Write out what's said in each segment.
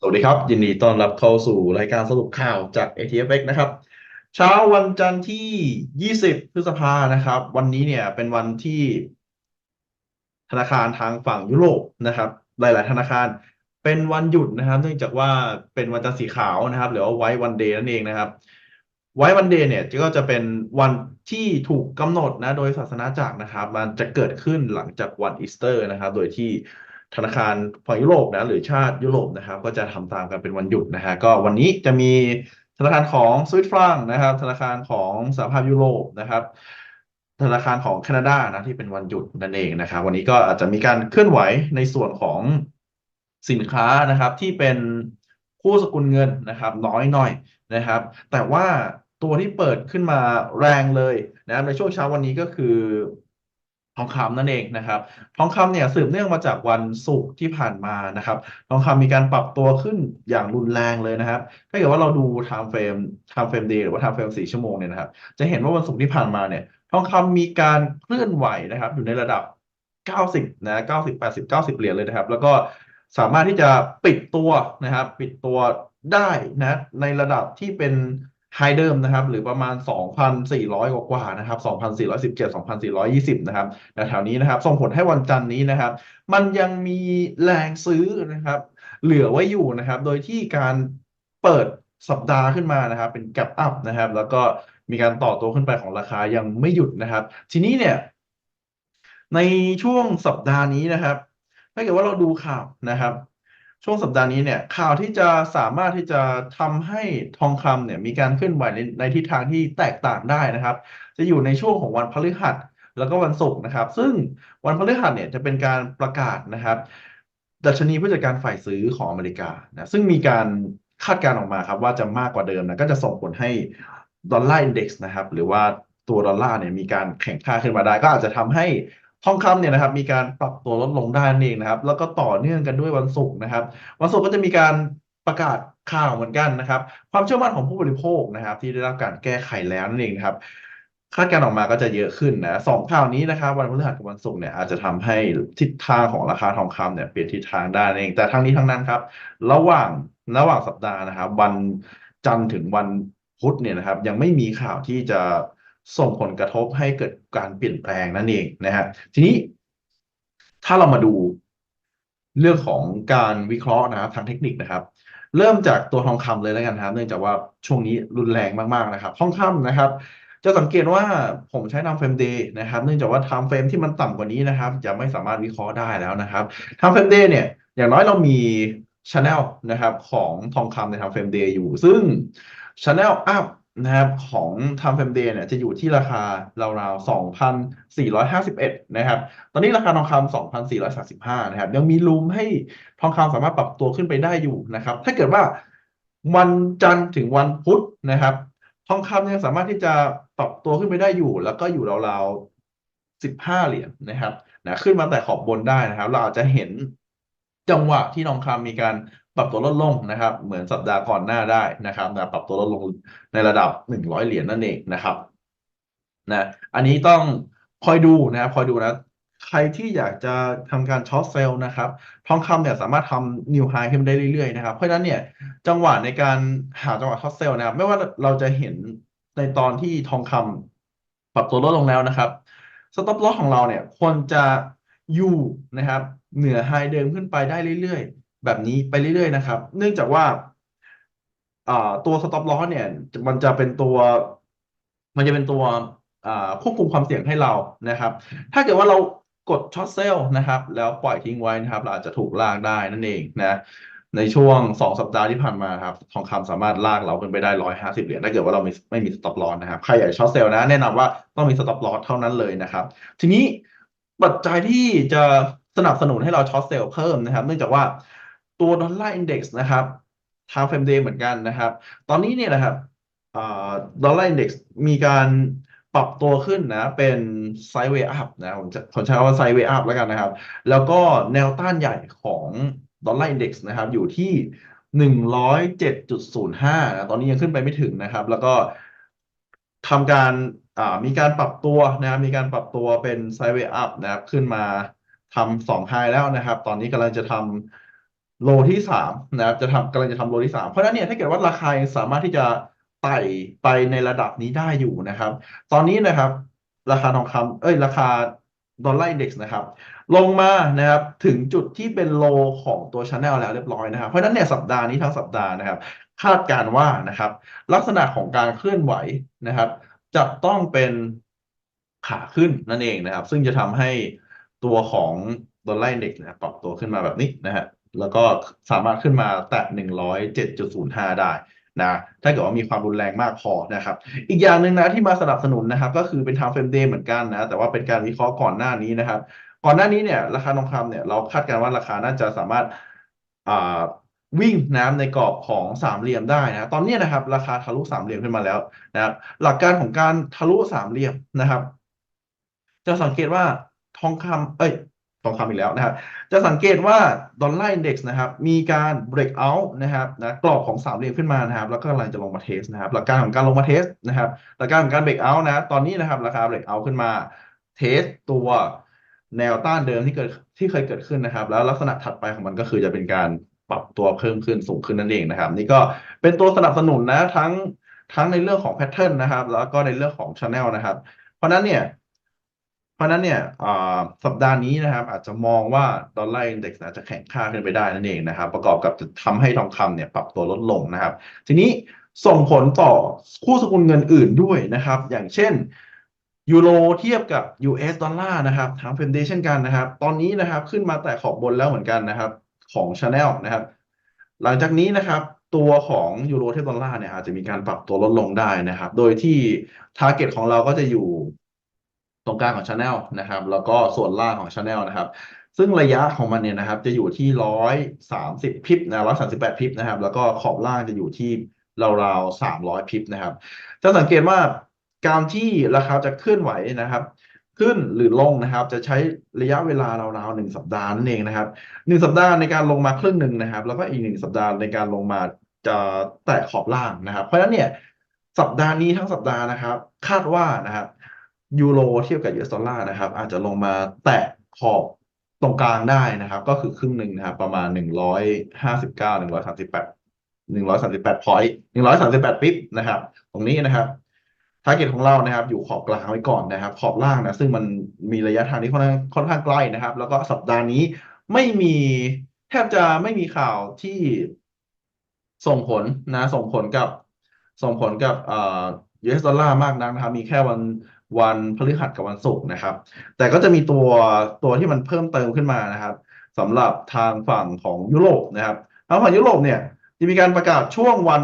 สวัสดีครับ ยินดีต้อนรับเข้าสู่รายการสรุปข่าวจาก ATFX นะครับ เช้าวันจันทร์ที่ 20 พฤษภานะครับ วันนี้เนี่ยเป็นวันที่ธนาคารทางฝั่งยุโรปนะครับ หลาย ๆ ธนาคารเป็นวันหยุดนะครับ เนื่องจากว่าเป็นวันจันทร์สีขาวนะครับ หรือว่าไว้วันเดย์นั่นเองนะครับ ไว้วันเดย์เนี่ยก็จะเป็นวันที่ถูกกำหนดนะ โดยศาสนาจักรนะครับ มันจะเกิดขึ้นหลังจากวันอีสเตอร์นะครับ โดยที่ ธนาคารฝั่งยุโรปนะหรือชาติยุโรปนะครับ ก็จะทำตามกันเป็นวันหยุดนะฮะก็วันนี้จะมีธนาคารของสวิตฟรังนะครับ ธนาคารของสหภาพยุโรปนะครับ ธนาคารของแคนาดานะที่เป็นวันหยุดนั่นเองนะครับ วันนี้ก็อาจจะมีการเคลื่อนไหวในส่วนของสินค้านะครับ ที่เป็นคู่สกุลเงินนะครับ น้อยหน่อยนะครับ แต่ว่าตัวที่เปิดขึ้นมาแรงเลยนะในช่วงเช้าวันนี้ก็คือ ทองคำนั่นเองนะครับ ทองคำเนี่ยสืบเนื่องมาจากวันศุกร์ที่ผ่านมานะครับ ทองคำมีการปรับตัวขึ้นอย่างรุนแรงเลยนะครับ ถ้าเกิดว่าเราดู time frame time frame day หรือว่า time frame สี่ชั่วโมงเนี่ยนะครับ จะเห็นว่าวันศุกร์ที่ผ่านมาเนี่ย ทองคำมีการเคลื่อนไหวนะครับ อยู่ในระดับ 90 นะ 90 80 90 เหรียญเลยนะครับ แล้วก็สามารถที่จะปิดตัวนะครับ ปิดตัวได้นะ ในระดับที่เป็น ไฮเดิมนะครับ หรือประมาณ 2,400กว่านะครับ 2,417 2,420 นะครับแถวนี้นะครับ ส่งผลให้วันจันทร์นี้นะครับ มันยังมีแรงซื้อนะครับ เหลือไว้อยู่นะครับ โดยที่การเปิดสัปดาห์ขึ้นมานะครับ เป็นแก p อัพนะครับ แล้วก็มีการต่อตัวขึ้นไปของราคายังไม่หยุดนะครับ ทีนี้เนี่ย ในช่วงสัปดาห์นี้นะครับ ถ้าเกิดว่าเราดูข่าวนะครับ ช่วงสัปดาห์นี้เนี่ยข่าวที่จะสามารถที่จะทำให้ทองคำเนี่ยมีการเคลื่อนไหวในในทิศทางที่แตกต่างได้นะครับ จะอยู่ในช่วงของวันพฤหัสแล้วก็วันศุกร์นะครับ ซึ่งวันพฤหัสเนี่ยจะเป็นการประกาศนะครับ ดัชนีผู้จัดการฝ่ายซื้อของอเมริกานะซึ่งมีการคาดการออกมาครับว่าจะมากกว่าเดิมนะก็จะส่งผลให้ดอลลาร์อินเด็กซ์นะครับหรือว่าตัวดอลลาร์เนี่ยมีการแข่งค่าขึ้นมาได้ ก็อาจจะทำให้ ทองคำเนี่ยนะครับมีการปรับตัวลดลงได้นั่นเองนะครับ แล้วก็ต่อเนื่องกันด้วยวันศุกร์นะครับ วันศุกร์ก็จะมีการประกาศข่าวเหมือนกันนะครับ ความเชื่อมั่นของผู้บริโภคนะครับ ที่ได้รับการแก้ไขแล้วนั่นเองนะครับคาดการณ์ออกมาก็จะเยอะขึ้นนะสองข่าวนี้นะครับ วันพฤหัสกับวันศุกร์เนี่ยอาจจะทำให้ทิศทางของราคาทองคำเนี่ยเปลี่ยนทิศทางได้นั่นเอง แต่ทั้งนี้ทั้งนั้นครับ ระหว่างระหว่างสัปดาห์นะครับ วันจันทร์ถึงวันพุธเนี่ยนะครับ ยังไม่มีข่าวที่จะ ส่งผลกระทบให้เกิดการเปลี่ยนแปลงนั่นเองนะฮะทีนี้ถ้าเรามาดูเรื่องของการวิเคราะห์นะครับทางเทคนิคนะครับ เริ่มจากตัวทองคำเลยแล้วกันครับ เนื่องจากว่าช่วงนี้รุนแรงมากๆนะครับทองคำนะครับ จะสังเกตว่าผมใช้ time frame day นะครับ เนื่องจากว่า time frame ที่มันต่ำกว่านี้นะครับ จะไม่สามารถวิเคราะห์ได้แล้วนะครับ time frame day เนี่ยอย่างน้อยเรามี channel นะครับของทองคำใน time frame day อยู่ ซึ่ง channel up นะครับของ time frame day เนี่ยจะอยู่ที่ราคาราวๆ 2,451 นะครับ ตอนนี้ราคาทองคำ2,435 นะครับ ยังมีรูมให้ทองคำสามารถปรับตัวขึ้นไปได้อยู่นะครับ ถ้าเกิดว่าวันจันทร์ถึงวันพุธนะครับ ทองคำยังสามารถที่จะปรับตัวขึ้นไปได้อยู่ แล้วก็อยู่ราวๆ 15 เหรียญนะครับนะขึ้นมาแต่ขอบบนได้นะครับ เราอาจจะเห็นจังหวะที่ทองคำมีการ ปรับตัวลดลงนะครับ เหมือนสัปดาห์ก่อนหน้าได้นะครับนะปรับตัวลดลงในระดับ 100 เหรียญนั่นเองนะครับนะอันนี้ต้องคอยดูนะครับคอยดูนะใครที่อยากจะทำการช็อตเซลล์นะครับ ทองคำเนี่ยสามารถทำนิวไฮขึ้นได้เรื่อยๆนะครับ เพราะฉะนั้นเนี่ยจังหวะในการหาจังหวะช็อตเซลล์นะครับ ไม่ว่าเราจะเห็นในตอนที่ทองคำปรับตัวลดลงแล้วนะครับสต็อปลอสของเราเนี่ยควรจะอยู่นะครับเหนือไฮเดิมขึ้นไปได้เรื่อยๆ แบบนี้ไปเรื่อยๆนะครับ เนื่องจากว่าตัวสต็อปลอสเนี่ยมันจะเป็นตัว มันจะเป็นตัวควบคุมความเสี่ยงให้เรานะครับ ถ้าเกิดว่าเรากดช็อตเซลล์นะครับ แล้วปล่อยทิ้งไว้นะครับ เราอาจจะถูกลากได้นั่นเองนะในช่วงสองสัปดาห์ที่ผ่านมาครับ ทองคำสามารถลากเราขึ้นไปได้ร้อยห้าสิบเหรียญถ้าเกิดว่าเราไม่ไม่มีสต็อปลอสนะครับ ใครอยากช็อตเซลล์นะ แนะนำว่าต้องมีสต็อปลอสเท่านั้นเลยนะครับ ทีนี้ปัจจัยที่จะสนับสนุนให้เราช็อตเซลล์เพิ่มนะครับ เนื่องจากว่า ตัวดอลลาร์อินเด็กซ์นะครับทางเฟรมเดย์เหมือนกันนะครับ ตอนนี้เนี่ยนะครับดอลลาร์อินเด็กซ์มีการปรับตัวขึ้นนะ เป็นไซด์เวย์อัพนะผมจะผมใช้คำว่าไซด์เวย์อัพแล้วกันนะครับ แล้วก็แนวต้านใหญ่ของดอลลาร์อินเด็กซ์นะครับ อยู่ที่หนึ่งร้อยเจ็ดจุดศูนย์ห้าตอนนี้ยังขึ้นไปไม่ถึงนะครับ แล้วก็ทำการมีการปรับตัวนะครับ มีการปรับตัวเป็นไซด์เวย์อัพนะครับ ขึ้นมาทำสองไฮแล้วนะครับ ตอนนี้กำลังจะทำ โลที่สามนะครับจะทำกำลังจะทำโลที่สามเพราะนั้นเนี่ยถ้าเกิดว่าราคายังสามารถที่จะไต่ไปในระดับนี้ได้อยู่นะครับ ตอนนี้นะครับ ราคาทองคำเอ้ย ราคาดอลลาร์อินเด็กซ์นะครับ ลงมานะครับถึงจุดที่เป็นโลของตัวชาแนลแล้วเรียบร้อยนะครับ เพราะนั้นเนี่ยสัปดาห์นี้ทั้งสัปดาห์นะครับ คาดการว่านะครับ ลักษณะของการเคลื่อนไหวนะครับ จะต้องเป็นขาขึ้นนั่นเองนะครับ ซึ่งจะทำให้ตัวของดอลลาร์อินเด็กซ์นะปรับตัวขึ้นมาแบบนี้นะฮะ แล้วก็สามารถขึ้นมาแตะ107.05 ได้นะถ้าเกิดว่ามีความรุนแรงมากพอนะครับ อีกอย่างหนึ่งนะที่มาสนับสนุนนะครับ ก็คือเป็น time frame day เหมือนกันนะ แต่ว่าเป็นการวิเคราะห์ก่อนหน้านี้นะครับ ก่อนหน้านี้เนี่ยราคาทองคำเนี่ยเราคาดการณ์ว่าราคาน่าจะสามารถอ่าวิ่งน้ำในกรอบของสามเหลี่ยมได้นะ ตอนนี้นะครับ ราคาทะลุสามเหลี่ยมขึ้นมาแล้วนะครับ หลักการของการทะลุสามเหลี่ยมนะครับ จะสังเกตว่าทองคำเอ้ย ทองคำอีกแล้วนะครับ จะสังเกตว่าดอลลาร์อินเด็กซ์นะครับ มีการ break out นะครับนะกรอบของสามเหลี่ยมขึ้นมานะครับ แล้วก็กำลังจะลงมาเทสนะครับ หลักการของการลงมาเทสนะครับ หลักการของการ break out นะ ตอนนี้นะครับ ราคา break out ขึ้นมา เทสตัวแนวต้านเดิมที่เกิดที่เคยเกิดขึ้นนะครับ แล้วลักษณะถัดไปของมันก็คือจะเป็นการปรับตัวเพิ่มขึ้นสูงขึ้นนั่นเองนะครับ นี่ก็เป็นตัวสนับสนุนนะทั้งทั้งในเรื่องของแพทเทิร์นนะครับ แล้วก็ในเรื่องของช n แนลนะครับ เพราะนั้นเนี่ย ราะนั้นเนี่ยสัปดาห์นี้นะครับ อาจจะมองว่าดอลลาร์อินเด็กซ์อาจจะแข็งค่าขึ้นไปได้นั่นเองนะครับ ประกอบกับจะทำให้ทองคำเนี่ยปรับตัวลดลงนะครับ ทีนี้ส่งผลต่อคู่สกุลเงินอื่นด้วยนะครับ อย่างเช่นยูโรเทียบกับ US ดอลลาร์นะครับทางเฟนเดชันกันนะครับ ตอนนี้นะครับขึ้นมาแต่ขอบบนแล้วเหมือนกันนะครับ ของ Channel นะครับ หลังจากนี้นะครับตัวของยูโรเทียบดอลลาร์เนี่ยอาจจะมีการปรับตัวลดลงได้นะครับ โดยที่ Target ของเราก็จะอยู่ ตรงกลางของ Channel นะครับ แล้วก็ส่วนล่างของ Channel นะครับ ซึ่งระยะของมันเนี่ยนะครับ จะอยู่ที่ร้อยสามสิบพิบนะร้อยสามสิบแปดพิบนะครับ แล้วก็ขอบล่างจะอยู่ที่ราวๆสามร้อยพิบนะครับ จะสังเกตว่าการที่ราคาจะเคลื่อนไหวนะครับ ขึ้นหรือลงนะครับ จะใช้ระยะเวลาราวๆหนึ่งสัปดาห์นั่นเองนะครับหนึ่งสัปดาห์ในการลงมาครึ่งหนึ่งนะครับ แล้วก็อีกหนึ่งสัปดาห์ในการลงมาจะแตะขอบล่างนะครับ เพราะฉะนั้นเนี่ยสัปดาห์นี้ทั้งสัปดาห์นะครับ คาดว่านะครับ ยูโรเทียบกับ US ดอลลาร์นะครับ อาจจะลงมาแตะขอบตรงกลางได้นะครับ ก็คือครึ่งหนึ่งนะครับ ประมาณหนึ่งร้อยห้าสิบเก้าหนึ่งร้อยสามสิบแปดหนึ่งร้อยสามสิบแปดพอยต์หนึ่งร้อยสามสิบแปดปิ๊บนะครับ ตรงนี้นะครับทาร์เก็ตของเรานะครับ อยู่ขอบกลางไว้ก่อนนะครับ ขอบล่างนะซึ่งมันมีระยะทางที่ค่อนข้างค่อนข้างใกล้นะครับ แล้วก็สัปดาห์นี้ไม่มีแทบจะไม่มีข่าวที่ส่งผลนะ ส่งผลกับส่งผลกับเอ่อ US ดอลลาร์มากนักนะครับ มีแค่วัน วันพฤหัสกับวันศุกร์นะครับ แต่ก็จะมีตัวตัวที่มันเพิ่มเติมขึ้นมานะครับสำหรับทางฝั่งของยุโรปนะครับทางฝั่งยุโรปเนี่ยจะมีการประกาศช่วงวัน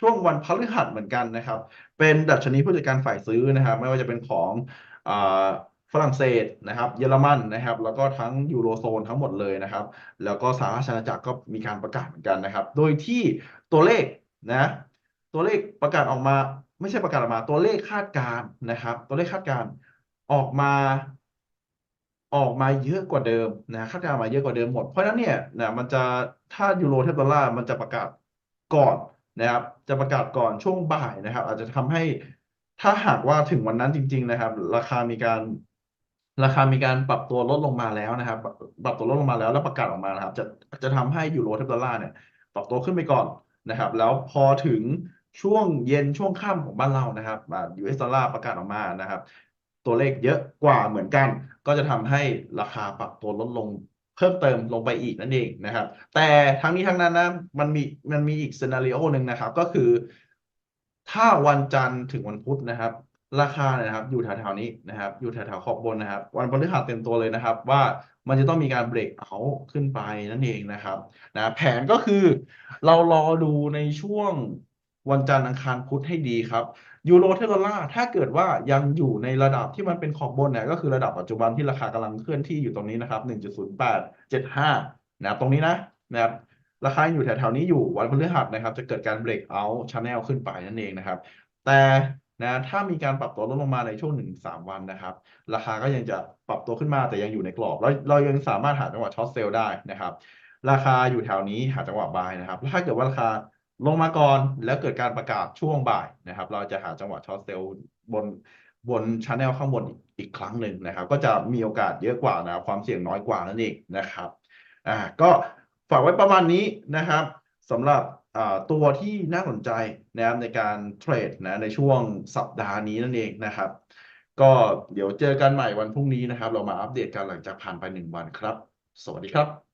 ช่วงวันพฤหัสเหมือนกันนะครับ เป็นดัชนีผู้จัดการฝ่ายซื้อนะครับ ไม่ว่าจะเป็นของฝรั่งเศสนะครับ เยอรมันนะครับ แล้วก็ทั้งยูโรโซนทั้งหมดเลยนะครับ แล้วก็สหราชอาณาจักรก็มีการประกาศเหมือนกันนะครับ โดยที่ตัวเลขนะตัวเลขประกาศออกมา ไม่ใช่ประกาศออกมาตัวเลขคาดการณ์นะครับ ตัวเลขคาดการณ์ออกมา ออกมาเยอะกว่าเดิมนะคาดการณ์มาเยอะกว่าเดิมหมดเพราะฉะนั้นเนี่ยนะมันจะถ้ายูโรเทียบดอลลาร์มันจะประกาศก่อนนะครับ จะประกาศก่อนช่วงบ่ายนะครับ อาจจะทำให้ถ้าหากว่าถึงวันนั้นจริง ๆ นะครับ ราคามีการราคามีการปรับตัวลดลงมาแล้วนะครับ ปรับตัวลดลงมาแล้วแล้วประกาศออกมานะครับ จะจะทำให้ยูโรเทียบดอลลาร์เนี่ยปรับตัวขึ้นไปก่อนนะครับ แล้วพอถึง ช่วงเย็นช่วงค่ำของบ้านเรานะครับอ่า US ดอลลาร์ประกาศออกมานะครับ ตัวเลขเยอะกว่าเหมือนกัน ก็จะทำให้ราคาปรับตัวลดลงเพิ่มเติมลงไปอีกนั่นเองนะครับ แต่ทั้งนี้ทั้งนั้นนะมันมีมันมีอีกซีนารีโอหนึ่งนะครับ ก็คือ ถ้าวันจันทร์ถึงวันพุธนะครับ ราคาเนี่ยนะครับอยู่แถวๆนี้นะครับ อยู่แถวๆขอบบนนะครับ วันพฤหัสเต็มตัวเลยนะครับ ว่ามันจะต้องมีการเบรกเอาขึ้นไปนั่นเองนะครับนะแผนก็คือเรารอดูในช่วง วันจันทร์อังคารพุธให้ดีครับยูโรเทดอลลาร์ถ้าเกิดว่ายังอยู่ในระดับที่มันเป็นขอบบนเนี่ยก็คือระดับปัจจุบันที่ราคากำลังเคลื่อนที่อยู่ตรงนี้นะครับ 1.0875 นะครับตรงนี้นะนะครับราคาอยู่แถวๆนี้อยู่วันพฤหัสนะครับ จะเกิดการเบรกเอาช n แนลขึ้นไปนั่นเองนะครับ แต่นะถ้ามีการปรับตัวลดลงมาในช่วงหนึ่งสามวันนะครับ ราคาก็ยังจะปรับตัวขึ้นมาแต่ยังอยู่ในกรอบแล้วเรายังสามารถหาจังหวะช็อตเซลล์ได้นะครับ ราคาอยู่แถวนี้หาจังหวะบายนะครับแล้วถ้าเกิดว่าราคา ลงมาก่อนแล้วเกิดการประกาศช่วงบ่ายนะครับ เราจะหาจังหวะช็อตเซลล์บนบนช n แนลข้างบนอีกครั้งหนึ่งนะครับ ก็จะมีโอกาสเยอะกว่านะคความเสี่ยงน้อยกว่านั่นเองนะครับอ่าก็ฝากไว้ประมาณนี้นะครับสำหรับตัวที่น่าสนใจนะครับในการเทรดนะในช่วงสัปดาห์นี้นั่นเองนะครับ ก็เดี๋ยวเจอกันใหม่วันพรุ่งนี้นะครับ เรามาอัปเดตกันหลังจากผ่านไปหนึ่งวันครับ สวัสดีครับ